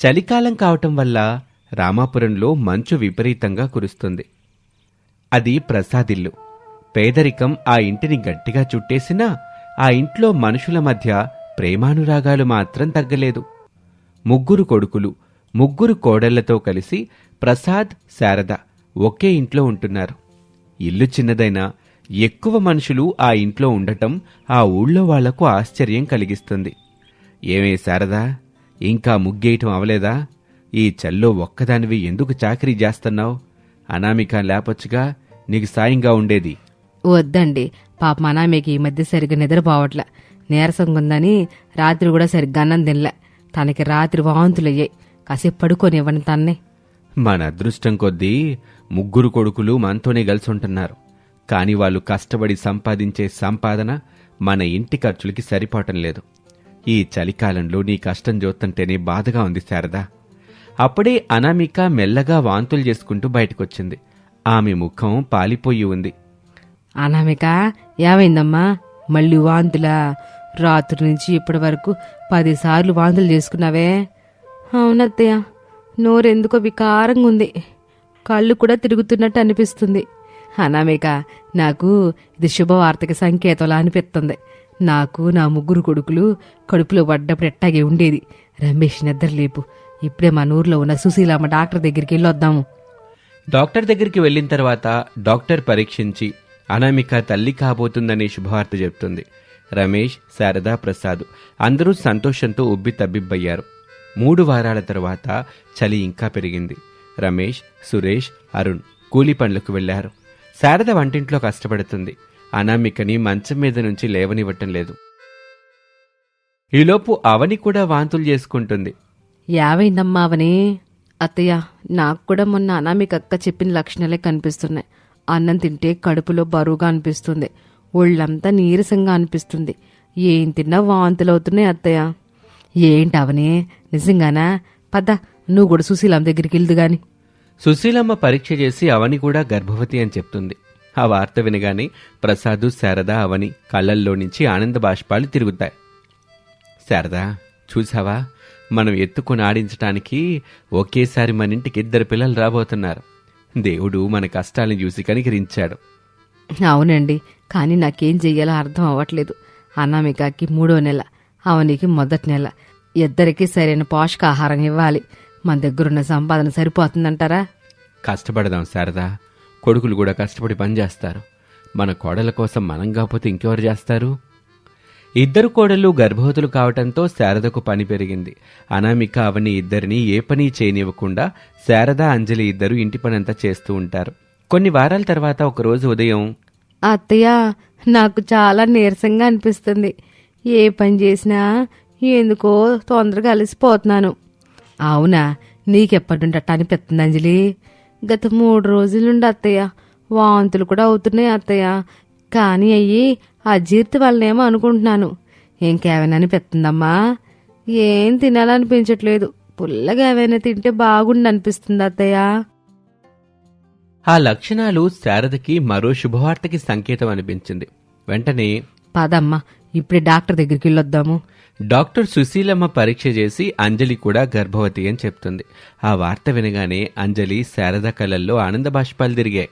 చలికాలం కావటం వల్ల రామాపురంలో మంచు విపరీతంగా కురుస్తుంది. అది ప్రసాదిల్లు. పేదరికం ఆ ఇంటిని గట్టిగా చుట్టేసినా ఆ ఇంట్లో మనుషుల మధ్య ప్రేమానురాగాలు మాత్రం తగ్గలేదు. ముగ్గురు కొడుకులు ముగ్గురు కోడళ్ళతో కలిసి ప్రసాద్ శారద ఒకే ఇంట్లో ఉంటున్నారు. ఇల్లు చిన్నదైనా ఎక్కువ మనుషులు ఆ ఇంట్లో ఉండటం ఆ ఊళ్ళో వాళ్ళకు ఆశ్చర్యం కలిగిస్తుంది. ఏమే శారదా? ఇంకా ముగ్గేయటం అవలేదా? ఈ చల్లో ఒక్కదానివి ఎందుకు చాకరీ చేస్తున్నావు? అనామిక లేపొచ్చుగా నీకు సాయంగా ఉండేది. వద్దండి. పాప అనామేకి ఈ మధ్య సరిగ్గా నిద్రపోవట్లే. నీరసంగా ఉందని రాత్రి కూడా సరిగ్గా అన్నం తినలే. తనకి రాత్రి వాంతులయ్యాయి. కాసేపు పడుకొని ఇవ్వండి తన్నే. మన అదృష్టం కొద్దీ ముగ్గురు కొడుకులు మనతోనే కలిసి ఉంటున్నారు కాని వాళ్ళు కష్టపడి సంపాదించే సంపాదన మన ఇంటి ఖర్చులకి సరిపోవటం లేదు. ఈ చలికాలంలో నీ కష్టం చూస్తుంటేనే బాధగా ఉంది శారదా. అప్పుడే అనామిక మెల్లగా వాంతులు చేసుకుంటూ బయటకొచ్చింది. ఆమె ముఖం పాలిపోయి ఉంది. అనామిక ఏమైందమ్మా? మళ్ళీ వాంతులా? రాత్రి నుంచి ఇప్పటి వరకు పదిసార్లు వాంతులు చేసుకున్నావే? అవునత్తయ్య నోరెందుకో వికారంగా ఉంది. కళ్ళు కూడా తిరుగుతున్నట్టు అనిపిస్తుంది. అనామిక నాకు ఇది శుభవార్తకి సంకేతంలా అనిపిస్తుంది. నాకు నా ముగ్గురు కొడుకులు కడుపులో పడ్డప్పుడు ఎట్టాగే ఉండేది. రమేష్ నిద్రలేపు. ఇప్పుడే మన ఊర్లో ఉన్న సుశీలమ్మ డాక్టర్ దగ్గరికి వెళ్ళొద్దాము. డాక్టర్ దగ్గరికి వెళ్ళిన తర్వాత డాక్టర్ పరీక్షించి అనామిక తల్లి కాబోతుందనే శుభవార్త చెప్తుంది. రమేష్ శారదా ప్రసాద్ అందరూ సంతోషంతో ఉబ్బి తబ్బిబ్బయ్యారు. మూడు వారాల తర్వాత చలి ఇంకా పెరిగింది. రమేష్ సురేష్ అరుణ్ కూలి పనులకు వెళ్ళారు శారద వంటింట్లో కష్టపడుతుంది. అనామికని మంచం మీద నుంచి లేవనివ్వటం లేదు. ఈలోపు అవని కూడా వాంతులు చేసుకుంటుంది. యావైందమ్మా అవని అత్తయ్య నాకు కూడా మొన్న అనామిక అక్క చెప్పిన లక్షణాలే కనిపిస్తున్నాయి. అన్నం తింటే కడుపులో బరువుగా అనిపిస్తుంది. ఒళ్ళంతా నీరసంగా అనిపిస్తుంది. ఏం తిన్నా వాంతులు అవుతున్నాయి అత్తయ్య. ఏంటి అవని నిజంగానా? పద నువ్వు కూడా సుశీలం దగ్గరికి వెళ్దు గాని. సుశీలమ్మ పరీక్ష చేసి అవని కూడా గర్భవతి అని చెప్తుంది. ఆ వార్త వినగానే ప్రసాదు శారద అవని కళ్ళల్లో నుంచి ఆనంద బాష్పాలు తిరుగుతాయి. శారదా చూసావా మనం ఎత్తుకొని ఆడించటానికి ఒకేసారి మన ఇంటికి ఇద్దరు పిల్లలు రాబోతున్నారు. దేవుడు మన కష్టాలను చూసి కనికరించాడు. అవునండి కానీ నాకేం చెయ్యాలో అర్థం అవ్వట్లేదు. అనామికకి మూడో నెల అవనికి మొదటి నెల. ఇద్దరికి సరైన పోషకాహారం ఇవ్వాలి. మన దగ్గరున్న సంపాదన సరిపోతుందంటారా? కష్టపడదాం శారదా. కొడుకులు కూడా కష్టపడి పనిచేస్తారు. మన కోడల కోసం మనం కాకపోతే ఇంకెవరు చేస్తారు? ఇద్దరు కోడళ్ళు గర్భవతులు కావటంతో శారదకు పని పెరిగింది. అనామిక అవని ఇద్దరిని ఏ పని చేయనివ్వకుండా శారద అంజలి ఇద్దరు ఇంటి పనంతా చేస్తూ ఉంటారు. కొన్ని వారాల తర్వాత ఒకరోజు ఉదయం అత్తయ్య నాకు చాలా నీరసంగా అనిపిస్తుంది. ఏ పని చేసినా ఎందుకో తొందరగా అలసిపోతున్నాను. అవునా? నీకెప్పటింటట్టు అనిపిస్తుంది అంజలి? గత మూడు రోజుల నుండి అత్తయ్య. వాంతులు కూడా అవుతున్నాయి అత్తయ్య. కానీ అయ్యి అజీర్తి వల్లనేమో అనుకుంటున్నాను. ఇంకేమైనా అనిపిస్తుందమ్మా ఏం తినాలనిపించట్లేదు. పుల్లగా ఏమైనా తింటే బాగుండి అనిపిస్తుంది అత్తయ్య. ఆ లక్షణాలు శారదకి మరో శుభవార్తకి సంకేతం అనిపించింది. వెంటనే పదమ్మా ఇప్పుడే డాక్టర్ దగ్గరికి వెళ్ళొద్దాము. డాక్టర్ సుశీలమ్మ పరీక్ష చేసి అంజలి కూడా గర్భవతి అని చెప్తుంది. ఆ వార్త వినగానే అంజలి శారద కళ్ళల్లో ఆనంద బాష్పాలు తిరిగాయి.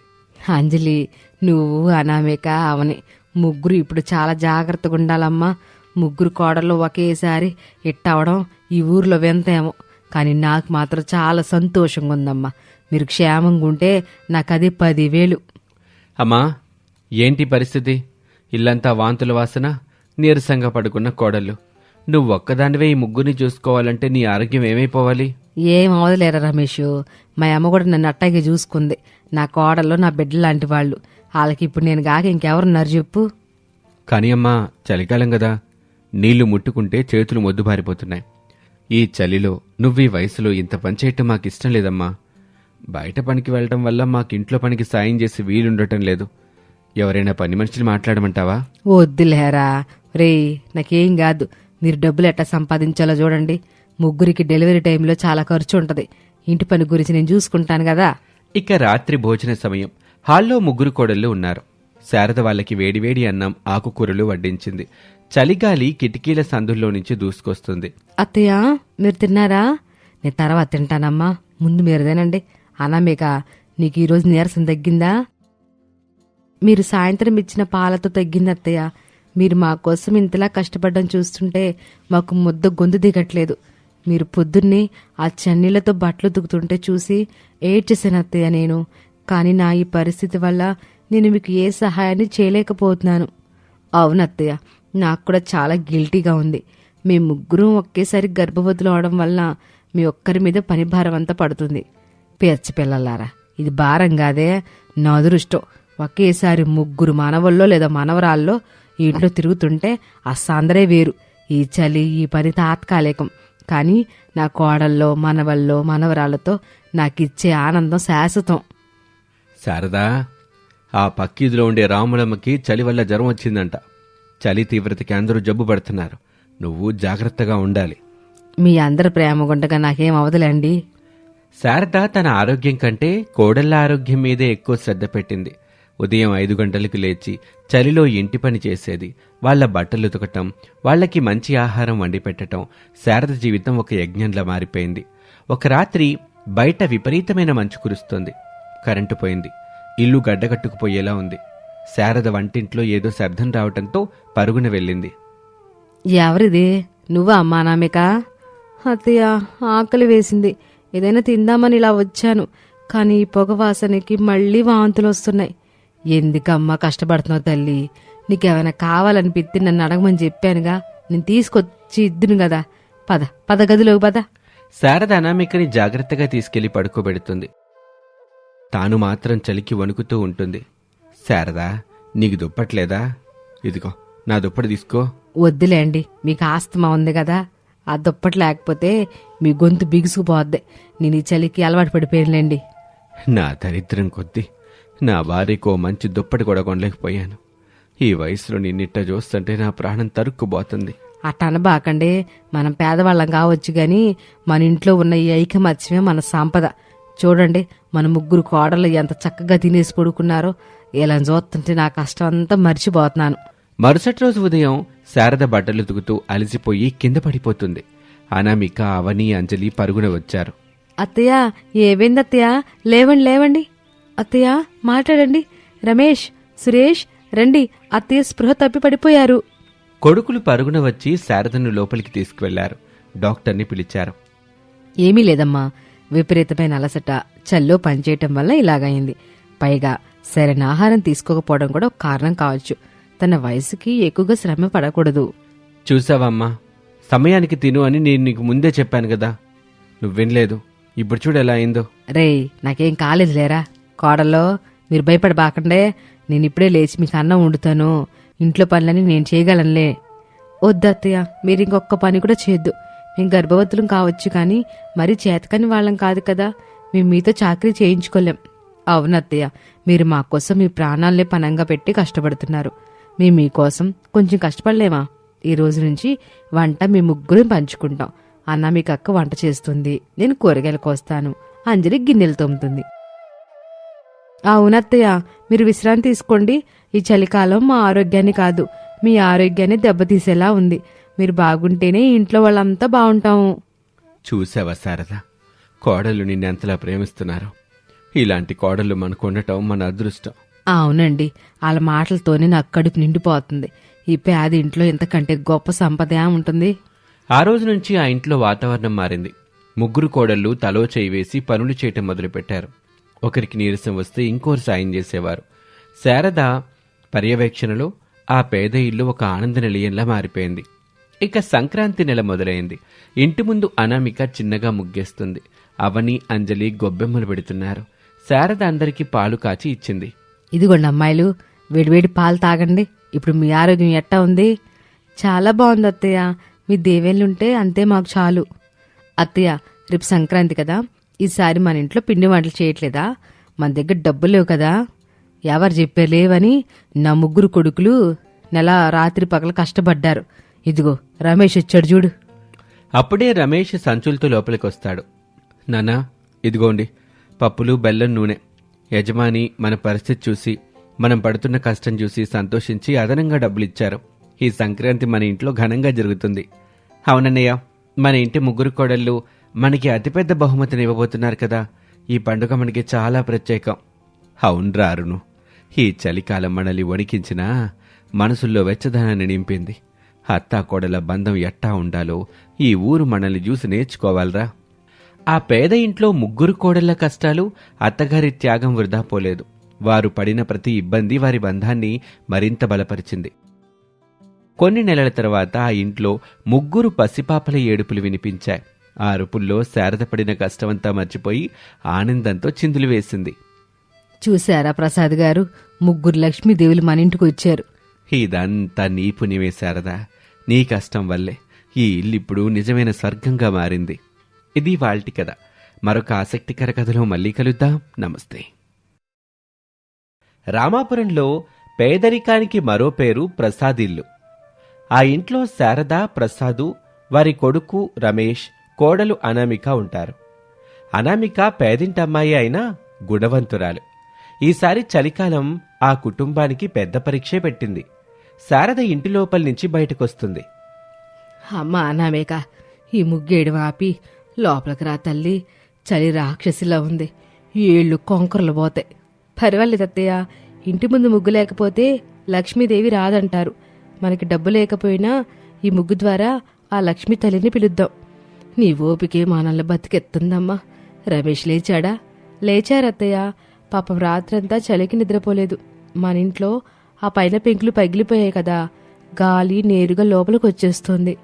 అంజలి నువ్వు అనామిక అవని ముగ్గురు ఇప్పుడు చాలా జాగ్రత్తగా ఉండాలమ్మా. ముగ్గురు కోడలు ఒకేసారి ఇట్టవడం ఈ ఊర్లో వింతేమో. కానీ నాకు మాత్రం చాలా సంతోషంగా ఉందమ్మా. మీరు క్షేమంగా ఉంటే నాకు అది పదివేలు. అమ్మా ఏంటి పరిస్థితి? ఇల్లంతా వాంతుల వాసన నీరసంగా పడుకున్న కోడళ్ళు. నువ్వు ఒక్కదానివే ఈ ముగ్గురిని చూసుకోవాలంటే నీ ఆరోగ్యం ఏమైపోవాలి? ఏం అవదలేరా రమేష్. మా అమ్మ కూడా నన్ను అట్టాగే చూసుకుంది. నా కోడలు నా బిడ్డ లాంటి వాళ్ళు. వాళ్ళకి ఇప్పుడు నేను కాక ఇంకెవరున్నారు చెప్పు. కానీ అమ్మా చలికాలం కదా. నీళ్ళు ముట్టుకుంటే చేతులు మొద్దుబారిపోతున్నాయి. ఈ చలిలో నువ్వు ఈ వయసులో ఇంత పని చేయటం మాకు ఇష్టం లేదమ్మా. బయట పనికి వెళ్ళటం వల్ల మాకు ఇంట్లో పనికి సాయం చేసి వీలుండటం లేదు. ఎవరైనా పని మనిషిని మాట్లాడమంటావా? వద్దులేరా. రే నాకేం కాదు. మీరు డబ్బులు ఎట్టా సంపాదించాలో చూడండి. ముగ్గురికి డెలివరీ టైంలో చాలా ఖర్చు ఉంటది. ఇంటి పని గురించి నేను చూసుకుంటాను కదా. ఇక రాత్రి భోజన సమయం. హాల్లో ముగ్గురు కోడళ్ళు ఉన్నారు. శారద వాళ్ళకి వేడివేడి అన్నం ఆకుకూరలు వడ్డించింది. చలిగాలి కిటికీల సందుల్లో నుంచి దూసుకొస్తుంది. అత్తయ్య మీరు తిన్నారా? నేను తర్వాత తింటానమ్మా. ముందు మీరు తినండి. అనామిక నీకు ఈరోజు నీరసం తగ్గిందా? మీరు సాయంత్రం ఇచ్చిన పాలతో తగ్గింది అత్తయ్య. మీరు మా కోసం ఇంతలా కష్టపడడం చూస్తుంటే మాకు ముద్ద గొంతు దిగట్లేదు. మీరు పొద్దున్నే ఆ చన్నీళ్ళతో బట్టలు దుకుతుంటే చూసి ఏడ్చేసాను అత్తయ్య నేను. కానీ నా ఈ పరిస్థితి వల్ల నేను మీకు ఏ సహాయాన్ని చేయలేకపోతున్నాను. అవునత్తయ్య నాకు కూడా చాలా గిల్టీగా ఉంది. మీ ముగ్గురం ఒకేసారి గర్భవతులు అవడం వల్ల మీ ఒక్కరి మీద పని భారం అంతా పడుతుంది. పేర్చి పిల్లలారా ఇది భారం కాదే నా అదృష్టం. ఒకేసారి ముగ్గురు మనవల్లో లేదా మనవరాల్లో ఈ ఇంట్లో తిరుగుతుంటే ఆ సందరే వేరు. ఈ చలి ఈ పని తాత్కాలికం. కానీ నా కోడల్లో మనవల్లో మనవరాళ్ళతో నాకిచ్చే ఆనందం శాశ్వతం. శారదా ఆ పక్కీదిలో ఉండే రాములమ్మకి చలి వల్ల జ్వరం వచ్చిందంట. చలి తీవ్రతకి అందరూ జబ్బు పడుతున్నారు. నువ్వు జాగ్రత్తగా ఉండాలి. మీ అందరి ప్రేమ గుండగా నాకేం అవదలేండి? శారద తన ఆరోగ్యం కంటే కోడళ్ళ ఆరోగ్యం మీదే ఎక్కువ శ్రద్ధ పెట్టింది. ఉదయం ఐదు గంటలకు లేచి చలిలో ఇంటి పని చేసేది. వాళ్ళ బట్టలు ఉతకటం వాళ్ళకి మంచి ఆహారం వండి పెట్టటం శారద జీవితం ఒక యజ్ఞంలా మారిపోయింది. ఒక రాత్రి బయట విపరీతమైన మంచు కురుస్తోంది. కరెంటు పోయింది. ఇల్లు గడ్డగట్టుకుపోయేలా ఉంది. శారద వంటింట్లో ఏదో శబ్దం రావటంతో పరుగున వెళ్ళింది. ఎవరిది? నువ్వా అమ్మా నామిక? అత్తయ్య ఆకలి వేసింది. ఏదైనా తిందామని ఇలా వచ్చాను. కానీ ఈ పొగ వాసనకి మళ్ళీ వాంతులు వస్తున్నాయి ఎందుకమ్మా కష్టపడుతున్నావు తల్లి? నీకేమైనా కావాలనిపిస్తే నన్ను అడగమని చెప్పానుగా. నేను తీసుకొచ్చి ఇద్దును కదా. పద పద గదిలోకి పద. శారద అనామికని జాగ్రత్తగా తీసుకెళ్ళి పడుకోబెడుతుంది. తాను మాత్రం చలికి వణుకుతూ ఉంటుంది. శారదా నీకు దుప్పట్లేదా? ఇదిగో నా దుప్పటి తీసుకో. వద్దులేండి మీకు ఆస్తమా ఉంది కదా. ఆ దుప్పటి లేకపోతే మీ గొంతు బిగుసుకుపోద్ది. నేను ఈ చలికి అలవాటు పడిపోయానులేండి. నా దరిద్రం కొద్దీ నా భార్యకో మంచి దుప్పటి కూడా కొనలేకపోయాను. ఈ వయసులో నిన్నిట్ట చూస్తుంటే నా ప్రాణం తరుక్కుపోతుంది. అట్ట అనబాకండి మనం పేదవాళ్ళం కావచ్చు గాని మన ఇంట్లో ఉన్న ఈ ఐకమత్యమే మన సంపద. చూడండి మన ముగ్గురు కోడలు ఎంత చక్కగా తినేసి పడుకున్నారో. ఇలా చూస్తుంటే నా కష్టం అంతా మర్చిపోతున్నాను. మరుసటి రోజు ఉదయం శారద బట్టలు తుగుతూ అలసిపోయి కింద పడిపోతుంది. అనామిక అవని అంజలి పరుగున వచ్చారు. అత్తయ్య ఏమైంది అత్తయ్య? లేవండి లేవండి. అత్తయ్య మాట్లాడండి. రమేష్ సురేష్ రండి. అత్తయ్య స్పృహ తప్పి పడిపోయారు. కొడుకులు పరుగున వచ్చి శారదను లోపలికి తీసుకువెళ్ళారు. డాక్టర్ని పిలిచారు. ఏమీ లేదమ్మా. విపరీతమైన అలసట. చల్లో పనిచేయటం వల్ల ఇలాగైంది పైగా సరైన ఆహారం తీసుకోకపోవడం కూడా ఒక కారణం కావచ్చు. తన వయసుకి ఎక్కువగా శ్రమ పడకూడదు. చూసావమ్మా సమయానికి తిను అని నేను నీకు ముందే చెప్పాను కదా. నువ్వు వినలేదు. ఇప్పుడు చూడు ఎలా అయిందో. రేయ్ నాకేం కాలేదు లేరా కోడలో మీరు భయపడబాకండే. నేను ఇప్పుడే లేచి మీకు అన్నం వండుతాను. ఇంట్లో పనులని నేను చేయగలనులే. వద్దత్తయ్య మీరు ఇంకొక పని కూడా చేయొద్దు. మేము గర్భవతులం కావచ్చు కానీ మరీ చేతకని వాళ్ళం కాదు కదా. మేము మీతో చాకరీ చేయించుకోలేం. అవును అత్తయ్య మీరు మా కోసం మీ ప్రాణాలనే పనంగా పెట్టి కష్టపడుతున్నారు. మేము మీకోసం కొంచెం కష్టపడలేమా? ఈ రోజు నుంచి వంట మీ ముగ్గురు పంచుకుంటాం. అన్న మీకు అక్క వంట చేస్తుంది. నేను కూరగాయలు కోస్తాను అంజలి గిన్నెలు తోముతుంది. అవునత్తయ్య మీరు విశ్రాంతి తీసుకోండి. ఈ చలికాలం మా ఆరోగ్యాన్ని కాదు మీ ఆరోగ్యాన్ని దెబ్బతీసేలా ఉంది. మీరు బాగుంటేనే ఇంట్లో వాళ్ళంతా బాగుంటాము. చూసావా శారద? కోడలు నిన్నెంతలా ప్రేమిస్తున్నారు. ఇలాంటి కోడలు మనకు ఉండటం మన అదృష్టం. అవునండి వాళ్ళ మాటలతోనే నాకు కడుపు నిండిపోతుంది. ఈ పేద ఇంట్లో ఇంతకంటే గొప్ప సంపద ఉంటుంది. ఆ రోజు నుంచి ఆ ఇంట్లో వాతావరణం మారింది. ముగ్గురు కోడళ్ళు తలో చేయి వేసి పనులు చేయటం మొదలుపెట్టారు. ఒకరికి నీరసం వస్తే ఇంకోరు సాయం చేసేవారు. శారద పర్యవేక్షణలో ఆ పేద ఇల్లు ఒక ఆనంద నిలయంలా మారిపోయింది. ఇక సంక్రాంతి నెల మొదలైంది. ఇంటి ముందు అనామిక చిన్నగా ముగ్గేస్తుంది. అవని అంజలి గొబ్బెమ్మలు పెడుతున్నారు. శారద అందరికీ పాలు కాచి ఇచ్చింది. ఇదిగోండి అమ్మాయిలు వేడివేడి పాలు తాగండి. ఇప్పుడు మీ ఆరోగ్యం ఎట్టా ఉంది? చాలా బాగుంది అత్తయ్య. మీ దేవేళ్ళుంటే అంతే మాకు చాలు. అత్తయ్య రేపు సంక్రాంతి కదా? ఈసారి మన ఇంట్లో పిండి వంటలు చేయట్లేదా? మన దగ్గర డబ్బులు లేవు కదా. ఎవరు చెప్పలేవని నా ముగ్గురు కొడుకులు నెల రాత్రి పగలు కష్టపడ్డారు. ఇదిగో రమేష్ వచ్చాడు చూడు. అప్పుడే రమేష్ సంచులతో లోపలికి వస్తాడు నానా ఇదిగోండి పప్పులు బెల్లం నూనె. యజమాని మన పరిస్థితి చూసి మనం పడుతున్న కష్టం చూసి సంతోషించి అదనంగా డబ్బులు ఇచ్చారు ఈ సంక్రాంతి మన ఇంట్లో ఘనంగా జరుగుతుంది. అవునన్నయ్య మన ఇంటి ముగ్గురు కోడళ్ళు మనకి అతిపెద్ద బహుమతిని ఇవ్వబోతున్నారు కదా. ఈ పండుగ మనకి చాలా ప్రత్యేకం. అవునరా అరుణు. ఈ చలికాలం మనల్ని వణికించినా మనసుల్లో వెచ్చదనాన్ని నింపింది. అత్తాకోడల బంధం ఎట్టా ఉండాలో ఈ ఊరు మనల్ని చూసి నేర్చుకోవాలరా. ఆ పేద ఇంట్లో ముగ్గురు కోడళ్ళ కష్టాలు అత్తగారి త్యాగం వృధా పోలేదు. వారు పడిన ప్రతి ఇబ్బంది వారి బంధాన్ని మరింత బలపరిచింది. కొన్ని నెలల తర్వాత ఆ ఇంట్లో ముగ్గురు పసిపాపల ఏడుపులు వినిపించాయి. ఆ అరుపుల్లో శారద పడిన కష్టమంతా మర్చిపోయి ఆనందంతో చిందులు వేసింది. చూశారా ప్రసాద్ గారు? ముగ్గురు లక్ష్మీదేవులు మన ఇంటికి వచ్చారు. ఇదంతా నీ పుణ్యమే శారదా. నీ కష్టం వల్లే ఈ ఇల్లు ఇప్పుడు నిజమైన స్వర్గంగా మారింది. ఇది వాల్టి కథ. మరొక ఆసక్తికర కథలో మళ్ళీ కలుద్దాం. నమస్తే. రామాపురంలో పేదరికానికి మరో పేరు ప్రసాదిల్లు. ఆ ఇంట్లో శారద ప్రసాదు వారి కొడుకు రమేష్ కోడలు అనామిక ఉంటారు. అనామిక పేదింటమ్మాయి అయినా గుణవంతురాలు. ఈసారి చలికాలం ఆ కుటుంబానికి పెద్ద పరీక్షే పెట్టింది. శారద ఇంటి లోపల నుంచి బయటకొస్తుంది. అమ్మ అనామేక ఈ ముగ్గేయడం ఆపి లోపలికి రా తల్లి. చలి రాక్షసిలా ఉంది. ఏళ్ళు కొంకరలు పోతాయి. పర్వాలేదు అత్తయ్య ఇంటి ముందు ముగ్గు లేకపోతే లక్ష్మీదేవి రాదంటారు. మనకి డబ్బు లేకపోయినా ఈ ముగ్గు ద్వారా ఆ లక్ష్మీ తల్లిని పిలుద్దాం. నీ ఓపికే మనల్ని బతికెత్తుందమ్మా. రమేష్ లేచాడా? లేచారత్తయ్య పాపం రాత్రంతా చలికి నిద్రపోలేదు. మన ఇంట్లో ఆ పైన పెంకులు పగిలిపోయాయి కదా. గాలి నేరుగా లోపలికి వచ్చేస్తుంది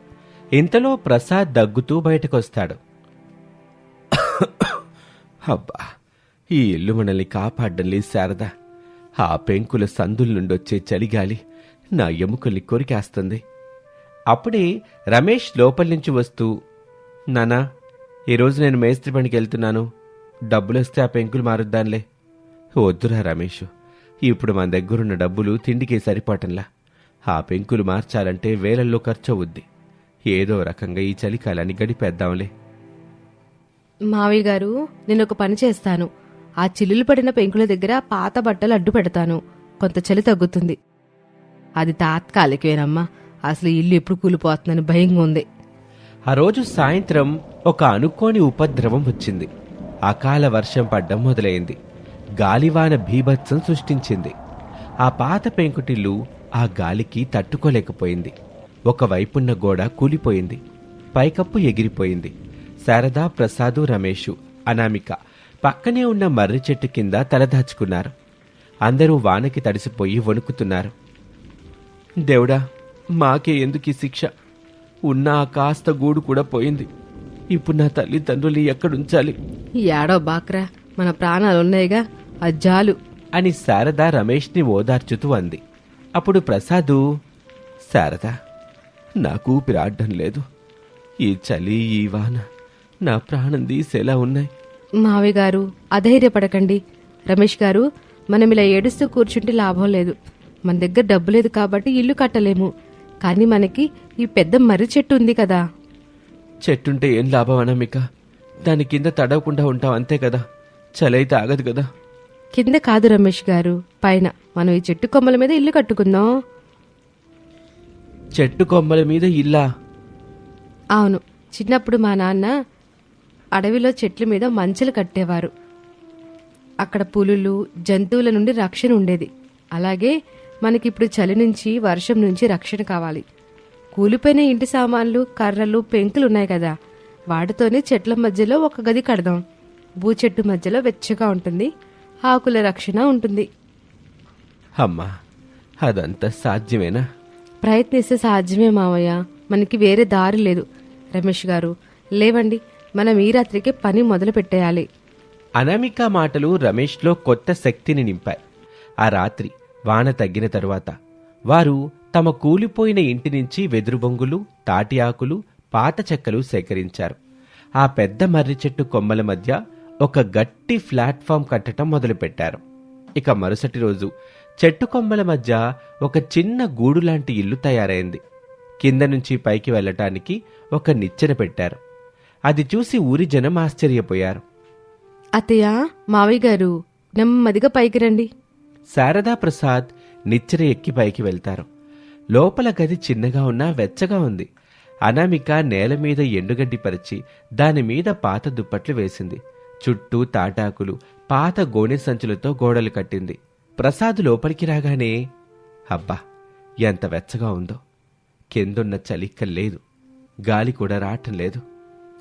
ఇంతలో ప్రసాద్ దగ్గుతూ బయటకొస్తాడు. అబ్బా ఈ ఇల్లు మనల్ని కాపాడడం లేదు శారద. ఆ పెంకుల సందుల నుండొచ్చే చలిగాలి నా ఎముకల్ని కొరికేస్తుంది. అప్పుడే రమేష్ లోపల నుంచి వస్తూ నానా ఈరోజు నేను మేస్త్రి పనికి వెళ్తున్నాను. డబ్బులొస్తే ఆ పెంకులు మారుద్దాంలే వద్దురా రమేష్ ఇప్పుడు మన దగ్గరున్న డబ్బులు తిండికి సరిపోవటంలా ఆ పెంకులు మార్చాలంటే వేలల్లో ఖర్చు అవుద్ది ఏదో రకంగా ఈ చలికాలాన్ని గడిపేద్దాంలే. మావయ్య గారు నేను ఒక పని చేస్తాను. ఆ చిల్లులు పడిన పెంకుల దగ్గర పాత బట్టలు అడ్డు పెడతాను. కొంత చలి తగ్గుతుంది. అది తాత్కాలికమేనమ్మా. అసలు ఇల్లు ఎప్పుడు కూలిపోతుందని భయంగా ఉంది. ఆ రోజు సాయంత్రం ఒక అనుకోని ఉపద్రవం వచ్చింది. అకాల వర్షం పడ్డం మొదలైంది. గాలివాన భీభత్సం సృష్టించింది. ఆ పాత పెంకుటిల్లు ఆ గాలికి తట్టుకోలేకపోయింది. ఒకవైపున్న గోడ కూలిపోయింది. పైకప్పు ఎగిరిపోయింది. శారదా ప్రసాదు రమేషు అనామిక పక్కనే ఉన్న మర్రి చెట్టు కింద తలదాచుకున్నారు అందరూ వానకి తడిసిపోయి వణుకుతున్నారు. దేవుడా మాకే ఎందుకు ఈ శిక్ష? ఉన్న ఆ కాస్త గూడు కూడా పోయింది. ఇప్పుడు నా తల్లిదండ్రులు ఎక్కడుంచాలి? ఏడో బాక్రా మన ప్రాణాలు ఉన్నాయిగా అజ్జాలు అని శారద రమేష్ని ఓదార్చుతూ అంది. అప్పుడు ప్రసాదు శారద నాకు ఊపిరాడడం లేదు. ఈ చలి ఈ వాన నా ప్రాణం తీసేలా ఉన్నాయి. మావయ్య గారు అధైర్యపడకండి. రమేష్ గారు మనం ఇలా ఏడుస్తూ కూర్చుంటే లాభం లేదు. మన దగ్గర డబ్బు లేదు కాబట్టి ఇల్లు కట్టలేము. కానీ మనకి ఈ పెద్ద మర్రి చెట్టు ఉంది కదా. చెట్టుంటే ఏం లాభం అనమిక దాని కింద తడవకుండా ఉంటాం అంతే కదా. చలైతే ఆగదు కదా. కింద కాదు రమేష్ గారు పైన. మనం ఈ చెట్టు కొమ్మల మీద ఇల్లు కట్టుకుందాం. చెట్టు కొమ్మల మీద ఇల్లా? అవును. చిన్నప్పుడు మా నాన్న అడవిలో చెట్ల మీద మంచెలు కట్టేవారు. అక్కడ పులులు జంతువుల నుండి రక్షణ ఉండేది. అలాగే మనకిప్పుడు చలి నుంచి వర్షం నుంచి రక్షణ కావాలి. కూలిపోయిన ఇంటి సామాన్లు కర్రలు పెంకులు ఉన్నాయి కదా. వాటితోనే చెట్ల మధ్యలో ఒక గది కడదాం. భూ చెట్టు మధ్యలో వెచ్చగా ఉంటుంది. ఆకుల రక్షణ ఉంటుంది. అమ్మా అదంతా సాధ్యమేనా? ప్రయత్నిస్తే సాధ్యమే మావయ్య. మనకి వేరే దారి లేదు. రమేష్ గారు లేవండి. మనం ఈ రాత్రికి పని మొదలు పెట్టేయాలి. అనామిక మాటలు రమేష్లో కొత్త శక్తిని నింపాయి. ఆ రాత్రి వాన తగ్గిన తరువాత. వారు తమ కూలిపోయిన ఇంటి నుంచి వెదురుబొంగులు తాటి ఆకులు పాత చెక్కలు సేకరించారు. ఆ పెద్ద మర్రి చెట్టు కొమ్మల మధ్య ఒక గట్టి ప్లాట్ఫామ్ కట్టడం మొదలుపెట్టారు. ఇక మరుసటి రోజు చెట్టు కొమ్మల మధ్య ఒక చిన్న గూడు లాంటి ఇల్లు తయారైంది. కింద నుంచి పైకి వెళ్ళటానికి ఒక నిచ్చెన పెట్టారు. అది చూసి ఊరి జనం ఆశ్చర్యపోయారు. అతయ్య మావయ్య గారు నెమ్మదిగా పైకి రండి. శారదా ప్రసాద్ నిచ్చెన ఎక్కి పైకి వెళ్తారు. లోపల గది చిన్నగా ఉన్నా వెచ్చగా ఉంది. అనామిక నేల మీద ఎండుగడ్డి పరిచి దాని మీద పాత దుప్పట్లు వేసింది. చుట్టూ తాటాకులు పాత గోనె సంచులతో గోడలు కట్టింది. ప్రసాద్ లోపలికి రాగానే అబ్బా ఎంత వెచ్చగా ఉందో. కిందున్న చలిక్క లేదు. గాలి కూడా రావటం లేదు.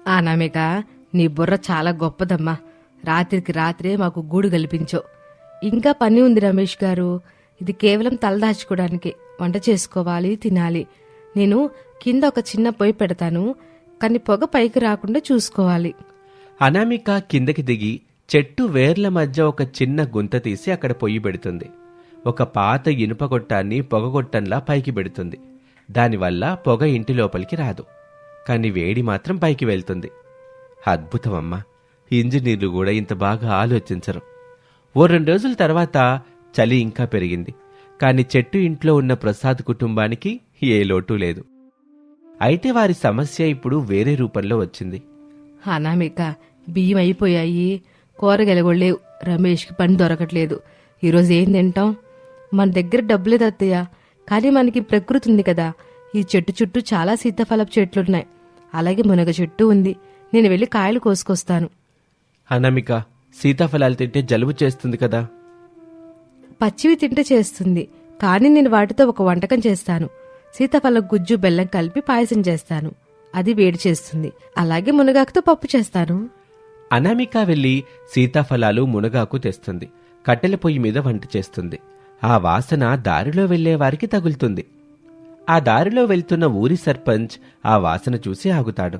అనామిక నీ బుర్ర చాలా గొప్పదమ్మా. రాత్రికి రాత్రే మాకు గూడు కల్పించో. ఇంకా పని ఉంది రమేష్ గారు. ఇది కేవలం తలదాచుకోవడానికి వంట చేసుకోవాలి తినాలి. నేను కింద ఒక చిన్న పొయ్యి పెడతాను. కానీ పొగ పైకి రాకుండా చూసుకోవాలి. అనామిక కిందకి దిగి చెట్టు వేర్ల మధ్య ఒక చిన్న గుంత తీసి అక్కడ పొయ్యి పెడుతుంది. ఒక పాత ఇనుప గొట్టాన్ని పొగగొట్టంలా పైకి పెడుతుంది. దానివల్ల పొగ ఇంటి లోపలికి రాదు. కానీ వేడి మాత్రం పైకి వెళ్తుంది. అద్భుతమమ్మా! ఇంజనీర్లు కూడా ఇంత బాగా ఆలోచించరు. ఓ రెండు రోజుల తర్వాత చలి ఇంకా పెరిగింది. కానీ చెట్టు ఇంట్లో ఉన్న ప్రసాద్ కుటుంబానికి ఏ లోటు లేదు. అయితే వారి సమస్య ఇప్పుడు వేరే రూపంలో వచ్చింది. అనామిక బియ్యం అయిపోయాయి. లేవు. రమేష్కి పని దొరకట్లేదు. ఈరోజు ఏం తింటాం? మన దగ్గర డబ్బులేదు అత్తయ్య కానీ మనకి ప్రకృతి ఉంది కదా. ఈ చెట్టు చుట్టూ చాలా సీతాఫలపు చెట్లున్నాయి అలాగే మునగ చెట్టు ఉంది. నేను వెళ్ళి కాయలు కోసుకొస్తాను. అనామిక సీతాఫలాలు తింటే జలుబు చేస్తుంది కదా. పచ్చివి తింటే చేస్తుంది కానీ నేను వాటితో ఒక వంటకం చేస్తాను. సీతాఫల గుజ్జు బెల్లం కలిపి పాయసం చేస్తాను. అది వేడి చేస్తుంది. అలాగే మునగాకుతో పప్పు చేస్తాను. అనామిక వెళ్ళి సీతాఫలాలు మునగాకు తెస్తుంది. కట్టెల పొయ్యి మీద వంట చేస్తుంది. ఆ వాసన దారిలో వెళ్ళే వారికి తగులుతుంది. ఆ దారిలో వెళ్తున్న ఊరి సర్పంచ్ ఆ వాసన చూసి ఆగుతాడు.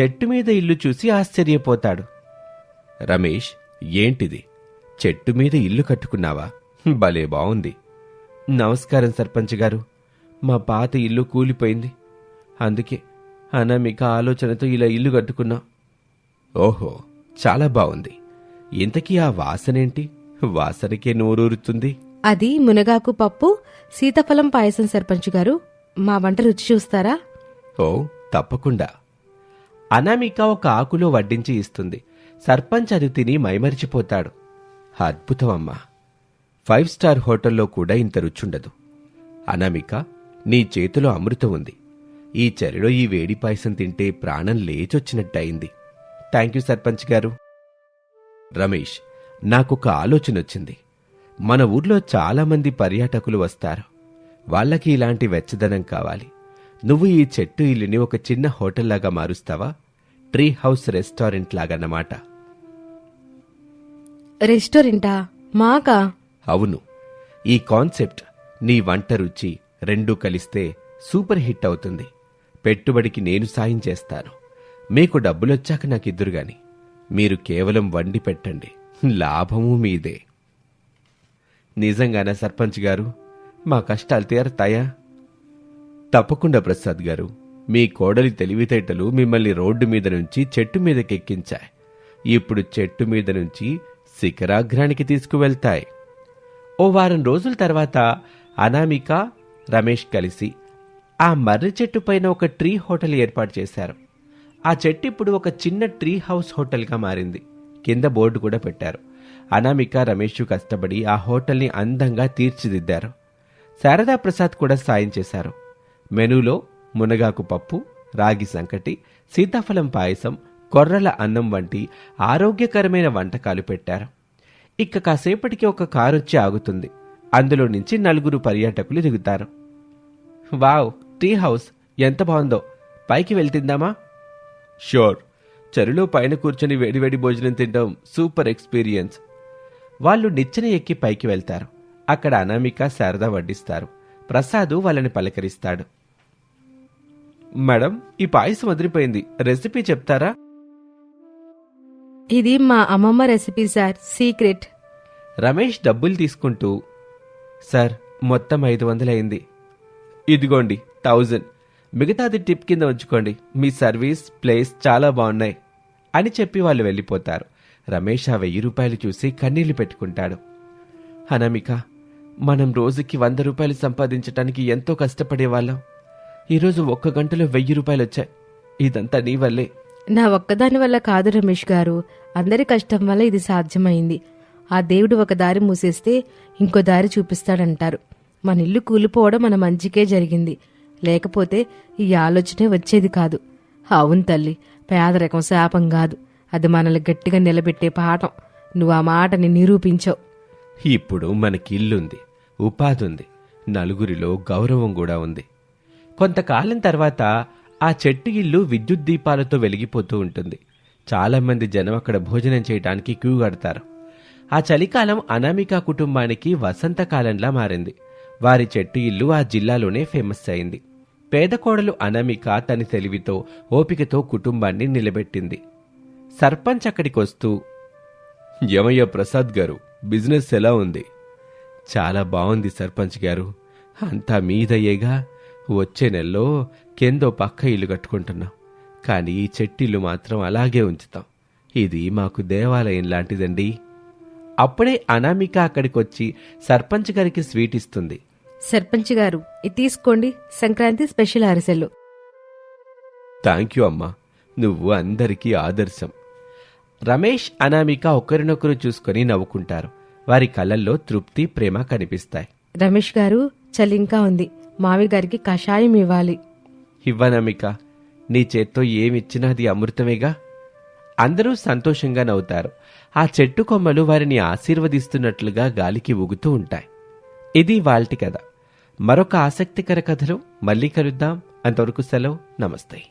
చెట్టు మీద ఇల్లు చూసి ఆశ్చర్యపోతాడు. రమేష్ ఏంటిది? చెట్టు మీద ఇల్లు కట్టుకున్నావా? భలే బావుంది. నమస్కారం సర్పంచ్ గారు. మా పాత ఇల్లు కూలిపోయింది. అందుకే అనామిక ఆలోచనతో ఇలా ఇల్లు కట్టుకున్నా. ఓహో చాలా బావుంది. ఇంతకీ ఆ వాసనేంటి? వాసనకే నోరూరుతుంది. అది మునగాకు పప్పు సీతాఫలం పాయసం సర్పంచ్ గారు. మా వంట రుచి చూస్తారా? ఓ తప్పకుండా. అనామిక ఒక ఆకులో వడ్డించి ఇస్తుంది. సర్పంచ్ అది తిని మైమరిచిపోతాడు. అద్భుతం అమ్మా ఫైవ్ స్టార్ హోటల్లో కూడా ఇంత రుచుండదు. అనామిక నీ చేతిలో అమృతం ఉంది. ఈ చలిలో ఈ వేడి పాయసం తింటే ప్రాణం లేచొచ్చినట్టయింది. థ్యాంక్ యూ సర్పంచ్ గారు. రమేష్ నాకొక ఆలోచన వచ్చింది మన ఊర్లో చాలామంది పర్యాటకులు వస్తారు. వాళ్ళకి ఇలాంటి వెచ్చదనం కావాలి. నువ్వు ఈ చెట్టు ఇల్లుని ఒక చిన్న హోటల్లాగా మారుస్తావా? ట్రీ హౌస్ రెస్టారెంట్ లాగన్నమాట రెస్టారెంటా? మాకా? అవును. ఈ కాన్సెప్ట్ నీ వంట రుచి రెండూ కలిస్తే సూపర్ హిట్ అవుతుంది. పెట్టుబడికి నేను సాయం చేస్తాను. మీకు డబ్బులొచ్చాక నాకు ఇద్దరు గాని. మీరు కేవలం వండి పెట్టండి. లాభము మీదే. నిజంగానా సర్పంచ్ గారు? మా కష్టాలు తీరతాయా? తప్పకుండా ప్రసాద్ గారు. మీ కోడలి తెలివితేటలు మిమ్మల్ని రోడ్డు మీద నుంచి చెట్టు మీదకెక్కించాయి. ఇప్పుడు చెట్టు మీద నుంచి శిఖరాగ్రానికి తీసుకువెళ్తాయి. ఓ వారం రోజుల తర్వాత అనామిక రమేష్ కలిసి ఆ మర్రి చెట్టు పైన ఒక ట్రీ హోటల్ ఏర్పాటు చేశారు. ఆ చెట్టు ఇప్పుడు ఒక చిన్న ట్రీ హౌస్ హోటల్గా మారింది. కింద బోర్డు కూడా పెట్టారు. అనామిక రమేష్ కష్టపడి ఆ హోటల్ని అందంగా తీర్చిదిద్దారు. శారదా ప్రసాద్ కూడా సాయం చేశారు. మెనూలో మునగాకు పప్పు రాగి సంకటి సీతాఫలం పాయసం కొర్రల అన్నం వంటి ఆరోగ్యకరమైన వంటకాలు పెట్టారు. ఇక కాసేపటికి ఒక కారు వచ్చి ఆగుతుంది. అందులో నుంచి నలుగురు పర్యాటకులు దిగుతారు. వావ్ టీ హౌస్ ఎంత బాగుందో. పైకి వెళ్తుందామా? షూర్. చెరులో పైన కూర్చొని వేడివేడి భోజనం తినడం సూపర్ ఎక్స్పీరియన్స్. వాళ్ళు నిచ్చెన ఎక్కి పైకి వెళ్తారు. అక్కడ అనామిక శారద వడ్డిస్తారు. ప్రసాదు వాళ్ళని పలకరిస్తాడు. మేడం ఈ పాయసం వదిలిపోయింది రెసిపీ చెప్తారా? ఇది మా అమ్మమ్మ రెసిపీ సార్. సీక్రెట్. రమేష్ డబ్బులు తీసుకుంటూ సార్ మొత్తం ఐదు వందలైంది ఇదిగోండి థౌజండ్. మిగతాది టిప్ కింద ఉంచుకోండి. మీ సర్వీస్ ప్లేస్ చాలా బాగున్నాయి అని చెప్పి వాళ్ళు వెళ్ళిపోతారు. రమేష్ ఆ వెయ్యి రూపాయలు చూసి కన్నీళ్ళు పెట్టుకుంటాడు. అనమిక మనం రోజుకి వంద రూపాయలు సంపాదించటానికి ఎంతో కష్టపడేవాళ్ళం. ఈరోజు ఒక్క గంటలో వెయ్యి రూపాయలు వచ్చాయి ఇదంతా నీ వల్లే. నా ఒక్కదాని వల్ల కాదు రమేష్ గారు. అందరి కష్టం వల్ల ఇది సాధ్యమైంది. ఆ దేవుడు ఒక దారి మూసేస్తే ఇంకో దారి చూపిస్తాడంటారు. మన ఇల్లు కూలిపోవడం మన మంచికే జరిగింది. లేకపోతే ఈ ఆలోచనే వచ్చేది కాదు. అవును తల్లి పేదరికం శాపం కాదు. అది మనల్ని గట్టిగా నిలబెట్టే పాఠం. నువ్వు ఆ మాటని నిరూపించావు. ఇప్పుడు మనకి ఇల్లుంది ఉపాధి ఉంది నలుగురిలో గౌరవం కూడా ఉంది. కొంతకాలం తర్వాత ఆ చెట్టు ఇల్లు విద్యుత్ దీపాలతో వెలిగిపోతూ ఉంటుంది. చాలామంది జనం అక్కడ భోజనం చేయడానికి క్యూ కడతారు. ఆ చలికాలం అనామిక కుటుంబానికి వసంతకాలంలా మారింది. వారి చెట్టు ఇల్లు ఆ జిల్లాలోనే ఫేమస్ అయింది. పేద కోడలు అనామిక తన తెలివితో ఓపికతో కుటుంబాన్ని నిలబెట్టింది. సర్పంచ్ అక్కడికొస్తూ యమయ్య ప్రసాద్ గారు బిజినెస్ ఎలా ఉంది? చాలా బాగుంది సర్పంచ్ గారు. అంతా మీదయ్యేగా. వచ్చే నెలలో కిందో పక్క ఇల్లు కట్టుకుంటున్నాం. కానీ ఈ చెట్టిల్లు మాత్రం అలాగే ఉంచుతాం. ఇది మాకు దేవాలయం లాంటిదండి. అప్పుడే అనామిక అక్కడికొచ్చి సర్పంచ్ గారికి స్వీట్ ఇస్తుంది. సర్పంచ్ గారు ఇది తీసుకోండి. సంక్రాంతి స్పెషల్ అరిసెలు. థ్యాంక్ యూ అమ్మా. నువ్వు అందరికీ ఆదర్శం. రమేష్ అనామిక ఒకరినొకరు చూసుకొని నవ్వుకుంటారు. వారి కళ్ళల్లో తృప్తి ప్రేమ కనిపిస్తాయి. రమేష్ గారు చలి ఇంకా ఉంది. మావి గారికి కషాయం ఇవ్వాలి. ఇవ్వనమిక. నీ చేత్తో ఏమిచ్చినా అది అమృతమేగా? అందరూ సంతోషంగా నవ్వుతారు. ఆ చెట్టు కొమ్మలు వారిని ఆశీర్వదిస్తున్నట్లుగా గాలికి ఊగుతూ ఉంటాయి. ఇది వాల్టి కథ. మరొక ఆసక్తికర కథలో మళ్ళీ కలుద్దాం. అంతవరకు సెలవు. నమస్తే.